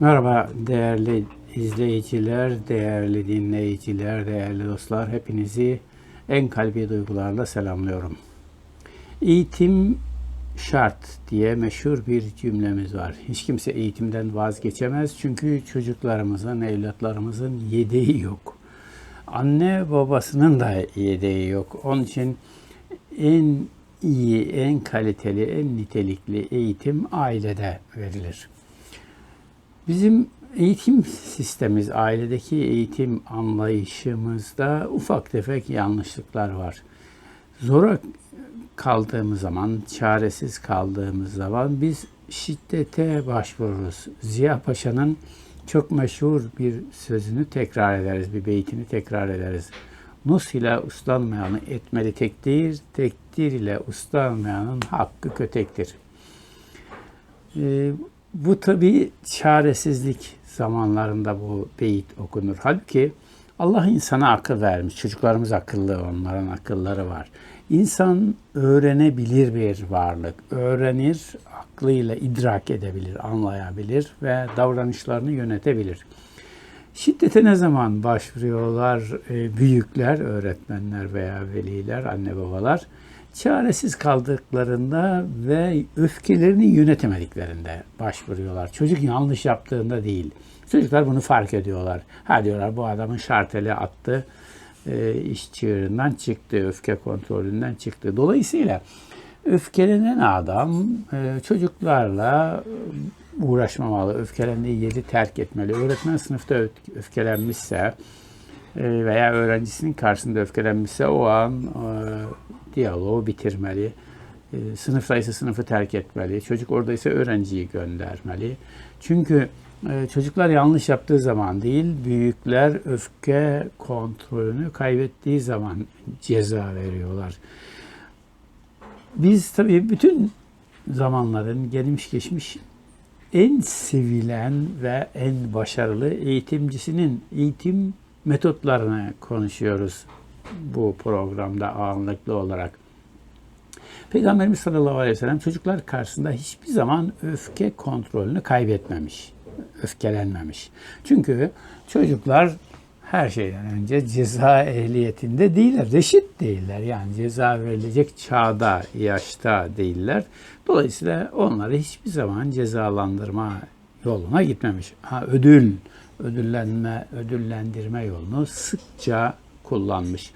Merhaba değerli izleyiciler, değerli dinleyiciler, değerli dostlar. Hepinizi en kalbi duygularla selamlıyorum. Eğitim şart diye meşhur bir cümlemiz var. Hiç kimse eğitimden vazgeçemez çünkü çocuklarımızın, evlatlarımızın yedeği yok. Anne babasının da yedeği yok. Onun için en iyi, en kaliteli, en nitelikli eğitim ailede verilir. Bizim eğitim sistemimiz, ailedeki eğitim anlayışımızda ufak tefek yanlışlıklar var. Zora kaldığımız zaman, çaresiz kaldığımız zaman biz şiddete başvururuz. Ziya Paşa'nın çok meşhur bir sözünü tekrar ederiz, bir beytini tekrar ederiz. Nus ile uslanmayanı etmeli tekdir, tekdir ile uslanmayanın hakkı kötektir. Ee, bu tabi çaresizlik zamanlarında bu beyit okunur. Halbuki Allah insana akıl vermiş. Çocuklarımız akıllı, onların akılları var. İnsan öğrenebilir bir varlık. Öğrenir, aklıyla idrak edebilir, anlayabilir ve davranışlarını yönetebilir. Şiddete ne zaman başvuruyorlar e, büyükler, öğretmenler veya veliler, anne babalar? Çaresiz kaldıklarında ve öfkelerini yönetemediklerinde başvuruyorlar. Çocuk yanlış yaptığında değil. Çocuklar bunu fark ediyorlar. Ha diyorlar bu adamın şarteli attı, e, iş çığırından çıktı, öfke kontrolünden çıktı. Dolayısıyla öfkelenen adam e, çocuklarla uğraşmamalı, öfkelendiği yeri terk etmeli. Öğretmen sınıfta öfkelenmişse e, veya öğrencisinin karşısında öfkelenmişse o an e, diyaloğu bitirmeli. E, sınıftaysa sınıfı terk etmeli. Çocuk oradaysa öğrenciyi göndermeli. Çünkü çocuklar yanlış yaptığı zaman değil, büyükler öfke kontrolünü kaybettiği zaman ceza veriyorlar. Biz tabii bütün zamanların gelmiş geçmiş en sevilen ve en başarılı eğitimcisinin eğitim metotlarını konuşuyoruz bu programda ağırlıklı olarak. Peygamberimiz sallallahu aleyhi ve sellem çocuklar karşısında hiçbir zaman öfke kontrolünü kaybetmemiş, öfkelenmemiş. Çünkü çocuklar her şeyden önce ceza ehliyetinde değiller, reşit değiller. Yani ceza verilecek çağda, yaşta değiller. Dolayısıyla onları hiçbir zaman cezalandırma yoluna gitmemiş. Ha, ödül, ödüllenme, ödüllendirme yolunu sıkça kullanmış.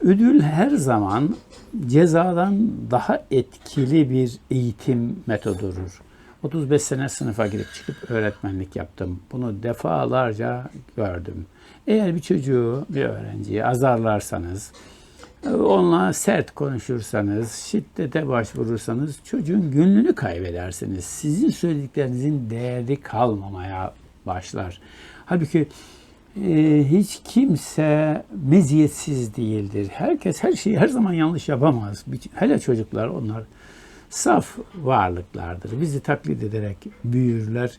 Ödül her zaman cezadan daha etkili bir eğitim metodudur. 35 sene sınıfa girip çıkıp öğretmenlik yaptım. Bunu defalarca gördüm. Eğer bir çocuğu, bir öğrenciyi azarlarsanız, onunla sert konuşursanız, şiddete başvurursanız çocuğun gönlünü kaybedersiniz. Sizin söylediklerinizin değeri kalmamaya başlar. Halbuki e, hiç kimse meziyetsiz değildir. Herkes her şeyi her zaman yanlış yapamaz. Hele çocuklar onlar saf varlıklardır. Bizi taklit ederek büyürler.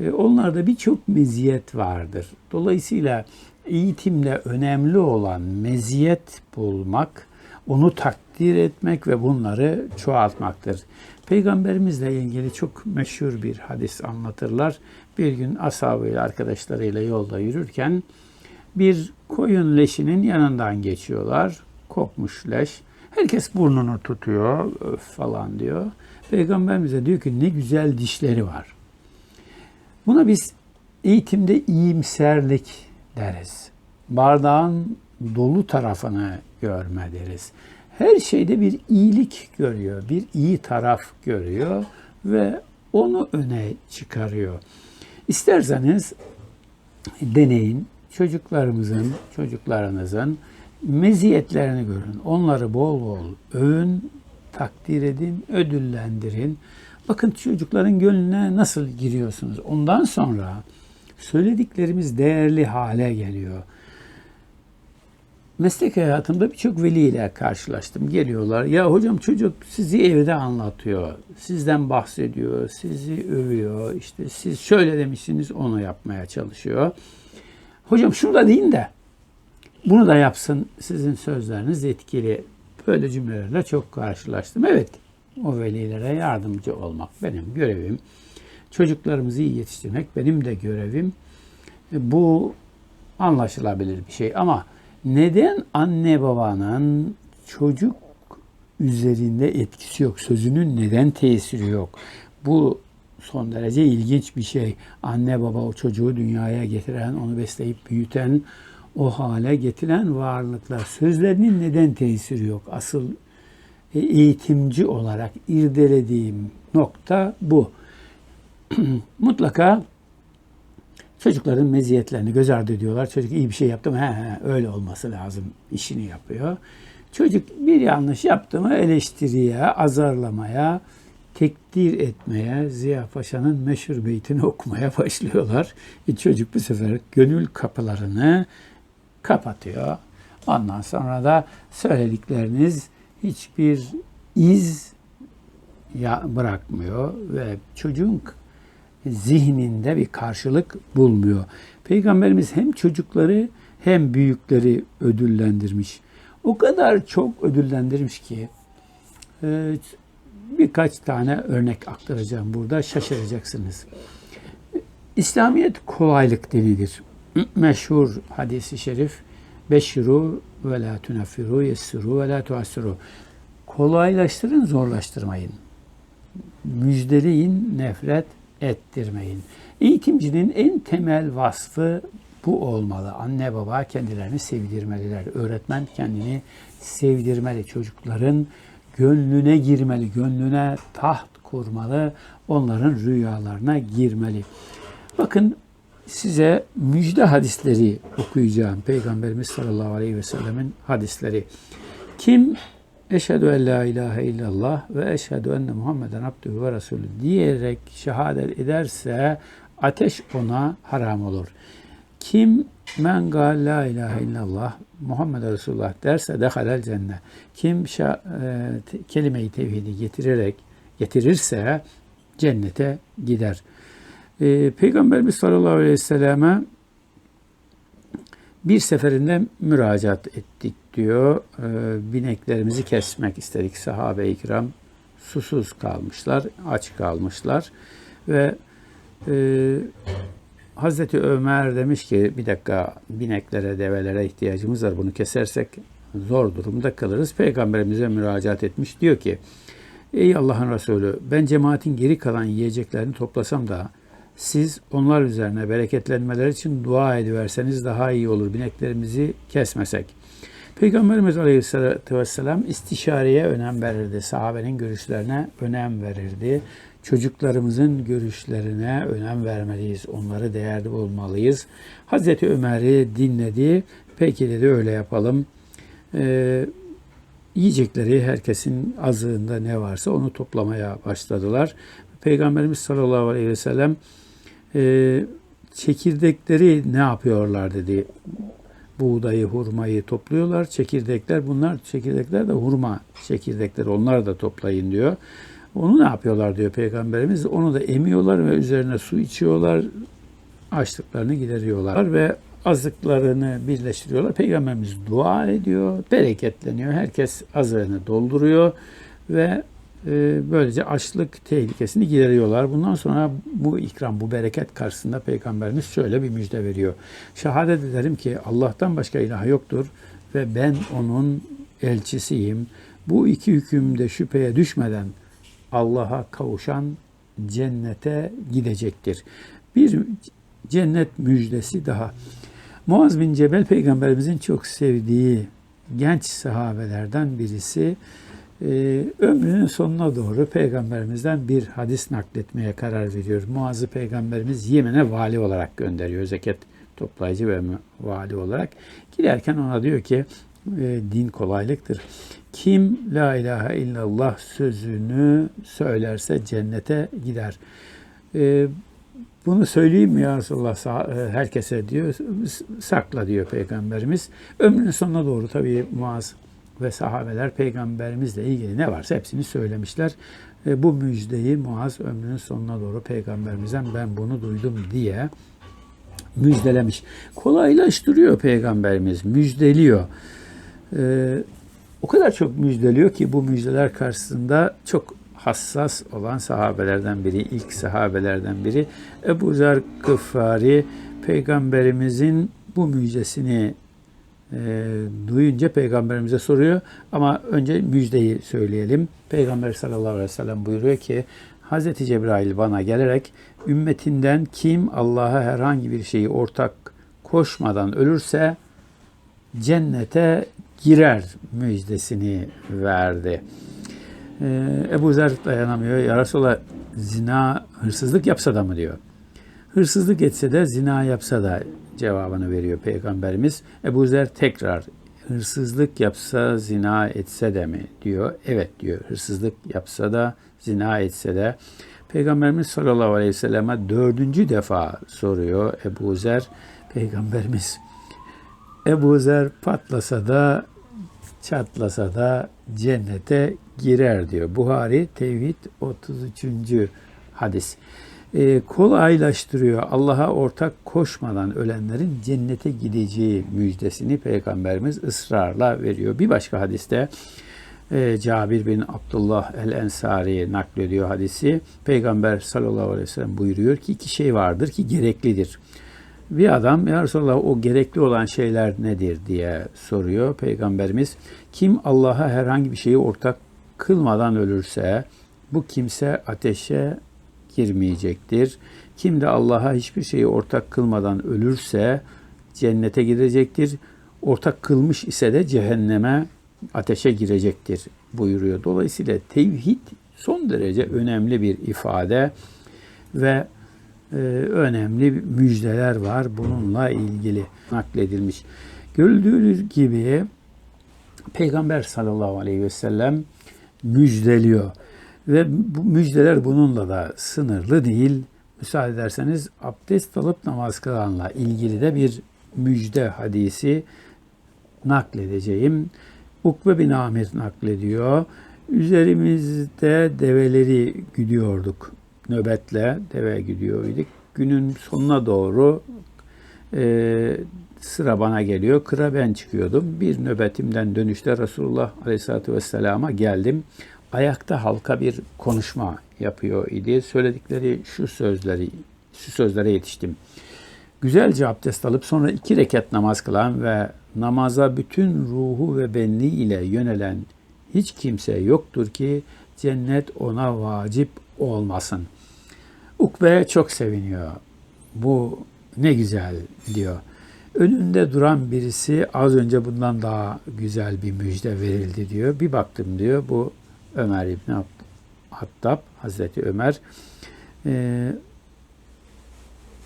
E, onlarda birçok meziyet vardır. Dolayısıyla eğitimle önemli olan meziyet bulmak, onu takdir etmek ve bunları çoğaltmaktır. Peygamberimizle ilgili çok meşhur bir hadis anlatırlar. Bir gün ashabıyla arkadaşlarıyla yolda yürürken bir koyun leşinin yanından geçiyorlar. Kopmuş leş. Herkes burnunu tutuyor falan diyor. Peygamberimize diyor ki ne güzel dişleri var. Buna biz eğitimde iyimserlik deriz. Bardağın dolu tarafını görme deriz. Her şeyde bir iyilik görüyor, bir iyi taraf görüyor ve onu öne çıkarıyor. İsterseniz deneyin çocuklarımızın, çocuklarınızın meziyetlerini görün. Onları bol bol övün, takdir edin, ödüllendirin. Bakın çocukların gönlüne nasıl giriyorsunuz. Ondan sonra söylediklerimiz değerli hale geliyor. Meslek hayatımda birçok veliyle karşılaştım. Geliyorlar. Ya hocam çocuk sizi evde anlatıyor. Sizden bahsediyor. Sizi övüyor. İşte siz şöyle demişsiniz onu yapmaya çalışıyor. Hocam şunu da deyin de bunu da yapsın. Sizin sözleriniz etkili. Böyle cümlelerle çok karşılaştım. Evet o velilere yardımcı olmak benim görevim. Çocuklarımızı iyi yetiştirmek benim de görevim. E, Bu anlaşılabilir bir şey ama neden anne babanın çocuk üzerinde etkisi yok? Sözünün neden tesiri yok? Bu son derece ilginç bir şey. Anne baba o çocuğu dünyaya getiren, onu besleyip büyüten, o hale getiren varlıklar. Sözlerinin neden tesiri yok? Asıl e, eğitimci olarak irdelediğim nokta bu. Mutlaka çocukların meziyetlerini göz ardı ediyorlar. Çocuk iyi bir şey yaptı mı? He, he, öyle olması lazım. işini yapıyor. Çocuk bir yanlış yaptı mı eleştiriye, azarlamaya, tekdir etmeye, Ziya Paşa'nın meşhur beytini okumaya başlıyorlar. E çocuk bu sefer gönül kapılarını kapatıyor. Ondan sonra da söyledikleriniz hiçbir iz bırakmıyor ve çocuğun zihninde bir karşılık bulmuyor. Peygamberimiz hem çocukları hem büyükleri ödüllendirmiş. O kadar çok ödüllendirmiş ki e, birkaç tane örnek aktaracağım burada şaşıracaksınız. İslamiyet kolaylık dinidir. Meşhur hadisi şerif Beşiru ve la tunaffiru yessiru ve la tuassiru. Kolaylaştırın, zorlaştırmayın. Müjdeleyin, nefret ettirmeyin. Eğitimcinin en temel vasfı bu olmalı. Anne baba kendilerini sevdirmeliler. Öğretmen kendini sevdirmeli. Çocukların gönlüne girmeli, gönlüne taht kurmalı, onların rüyalarına girmeli. Bakın size müjde hadisleri okuyacağım. Peygamberimiz sallallahu aleyhi ve sellemin hadisleri. Kim eşhedü en la ilahe illallah ve eşhedü enne Muhammeden abdühü ve resulü diyerek şehadet ederse ateş ona haram olur. Kim men gal la ilahe illallah Muhammed Resulullah derse dehalel cennet. Kim şa, e, kelime-i tevhidi getirerek getirirse cennete gider. E, Peygamberimiz sallallahu aleyhi ve selleme bir seferinde müracaat ettik diyor. E, bineklerimizi kesmek istedik sahabe-i kiram. Susuz kalmışlar, aç kalmışlar ve e, Hazreti Ömer demiş ki bir dakika bineklere, develere ihtiyacımız var. Bunu kesersek zor durumda kalırız. Peygamberimize müracaat etmiş. Diyor ki Ey Allah'ın Resulü ben cemaatin geri kalan yiyeceklerini toplasam da siz onlar üzerine bereketlenmeleri için dua ediverseniz daha iyi olur. Bineklerimizi kesmesek. Peygamberimiz Aleyhisselatü Vesselam istişareye önem verirdi. Sahabenin görüşlerine önem verirdi çocuklarımızın görüşlerine önem vermeliyiz. Onları değerli bulmalıyız. Hazreti Ömer'i dinledi. Peki dedi öyle yapalım. Ee, yiyecekleri herkesin azığında ne varsa onu toplamaya başladılar. Peygamberimiz sallallahu aleyhi ve sellem e, çekirdekleri ne yapıyorlar dedi. Buğdayı, hurmayı topluyorlar. Çekirdekler bunlar çekirdekler de hurma çekirdekleri onlar da toplayın diyor. Onu ne yapıyorlar diyor Peygamberimiz. Onu da emiyorlar ve üzerine su içiyorlar. Açlıklarını gideriyorlar ve azıklarını birleştiriyorlar. Peygamberimiz dua ediyor, bereketleniyor. Herkes azığını dolduruyor ve böylece açlık tehlikesini gideriyorlar. Bundan sonra bu ikram, bu bereket karşısında Peygamberimiz şöyle bir müjde veriyor. Şehadet ederim ki Allah'tan başka ilah yoktur ve ben onun elçisiyim. Bu iki hükümde şüpheye düşmeden Allah'a kavuşan cennete gidecektir. Bir cennet müjdesi daha. Muaz bin Cebel peygamberimizin çok sevdiği genç sahabelerden birisi. Ee, ömrünün sonuna doğru peygamberimizden bir hadis nakletmeye karar veriyor. Muaz'ı peygamberimiz Yemen'e vali olarak gönderiyor. Zekat toplayıcı ve vali olarak. Giderken ona diyor ki e, din kolaylıktır. Kim la ilahe illallah sözünü söylerse cennete gider. E, bunu söyleyeyim mi ya Resulullah e, herkese diyor. Sakla diyor Peygamberimiz. Ömrünün sonuna doğru tabii Muaz ve sahabeler peygamberimizle ilgili ne varsa hepsini söylemişler. E, bu müjdeyi Muaz ömrünün sonuna doğru peygamberimizden ben bunu duydum diye müjdelemiş. Kolaylaştırıyor peygamberimiz, müjdeliyor. Ee, o kadar çok müjdeliyor ki bu müjdeler karşısında çok hassas olan sahabelerden biri, ilk sahabelerden biri. Ebu Zer Gıffari peygamberimizin bu müjdesini e, duyunca peygamberimize soruyor. Ama önce müjdeyi söyleyelim. Peygamber sallallahu aleyhi ve sellem buyuruyor ki Hazreti Cebrail bana gelerek ümmetinden kim Allah'a herhangi bir şeyi ortak koşmadan ölürse cennete girer müjdesini verdi. Ee, Ebu Zer dayanamıyor. Ya Resulallah zina hırsızlık yapsa da mı diyor. Hırsızlık etse de zina yapsa da cevabını veriyor Peygamberimiz. Ebu Zer tekrar hırsızlık yapsa zina etse de mi diyor. Evet diyor hırsızlık yapsa da zina etse de. Peygamberimiz sallallahu aleyhi ve selleme dördüncü defa soruyor Ebu Zer. Peygamberimiz Ebu Zer patlasa da çatlasa da cennete girer diyor. Buhari Tevhid 33. hadis. Ee, kolaylaştırıyor. Allah'a ortak koşmadan ölenlerin cennete gideceği müjdesini Peygamberimiz ısrarla veriyor. Bir başka hadiste e, Cabir bin Abdullah el-Ensari naklediyor hadisi. Peygamber sallallahu aleyhi ve sellem buyuruyor ki iki şey vardır ki gereklidir. Bir adam ya Resulallah o gerekli olan şeyler nedir diye soruyor Peygamberimiz. Kim Allah'a herhangi bir şeyi ortak kılmadan ölürse bu kimse ateşe girmeyecektir. Kim de Allah'a hiçbir şeyi ortak kılmadan ölürse cennete girecektir. Ortak kılmış ise de cehenneme ateşe girecektir buyuruyor. Dolayısıyla tevhid son derece önemli bir ifade ve e, önemli müjdeler var bununla ilgili nakledilmiş. Görüldüğü gibi Peygamber sallallahu aleyhi ve sellem müjdeliyor. Ve bu müjdeler bununla da sınırlı değil. Müsaade ederseniz abdest alıp namaz kılanla ilgili de bir müjde hadisi nakledeceğim. Ukbe bin Amir naklediyor. Üzerimizde develeri güdüyorduk. Nöbetle deve güdüyorduk. Günün sonuna doğru e, sıra bana geliyor. Kıra ben çıkıyordum. Bir nöbetimden dönüşte Resulullah Aleyhisselatü Vesselam'a geldim. Ayakta halka bir konuşma yapıyor idi. Söyledikleri şu sözleri, şu sözlere yetiştim. Güzelce abdest alıp sonra iki rekat namaz kılan ve namaza bütün ruhu ve benliği ile yönelen hiç kimse yoktur ki cennet ona vacip olmasın. Ukbe çok seviniyor. Bu ne güzel diyor. Önünde duran birisi az önce bundan daha güzel bir müjde verildi diyor. Bir baktım diyor bu Ömer İbni Hattab, Hazreti Ömer. Ee,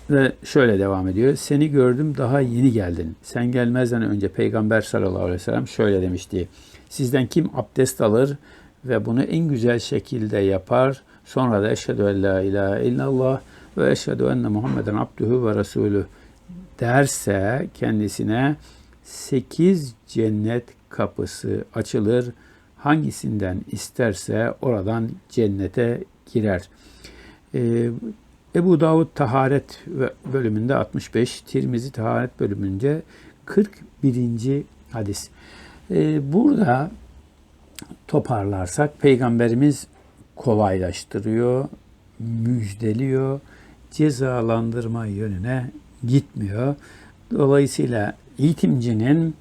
ve şöyle devam ediyor. Seni gördüm daha yeni geldin. Sen gelmezden önce Peygamber sallallahu aleyhi ve sellem şöyle demişti. Sizden kim abdest alır ve bunu en güzel şekilde yapar. Sonra da eşhedü en la ilahe illallah ve eşhedü enne Muhammeden abduhu ve resulü derse kendisine sekiz cennet kapısı açılır. Hangisinden isterse oradan cennete girer. Ee, Ebu Davud Taharet bölümünde 65, Tirmizi Taharet bölümünde 41. hadis. Ee, burada toparlarsak Peygamberimiz kolaylaştırıyor, müjdeliyor, cezalandırma yönüne gitmiyor. Dolayısıyla eğitimcinin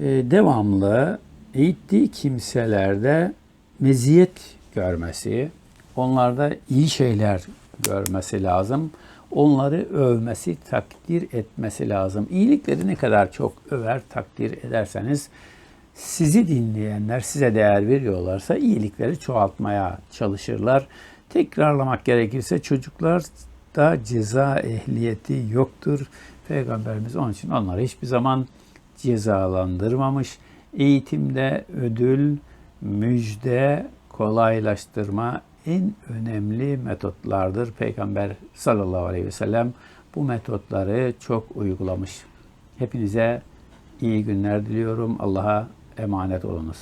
e, devamlı eğittiği kimselerde meziyet görmesi, onlarda iyi şeyler görmesi lazım. Onları övmesi, takdir etmesi lazım. İyilikleri ne kadar çok över, takdir ederseniz sizi dinleyenler size değer veriyorlarsa iyilikleri çoğaltmaya çalışırlar. Tekrarlamak gerekirse çocuklar da ceza ehliyeti yoktur. Peygamberimiz onun için onları hiçbir zaman cezalandırmamış. Eğitimde ödül, müjde, kolaylaştırma en önemli metotlardır. Peygamber sallallahu aleyhi ve sellem bu metotları çok uygulamış. Hepinize iyi günler diliyorum. Allah'a emanet olunuz.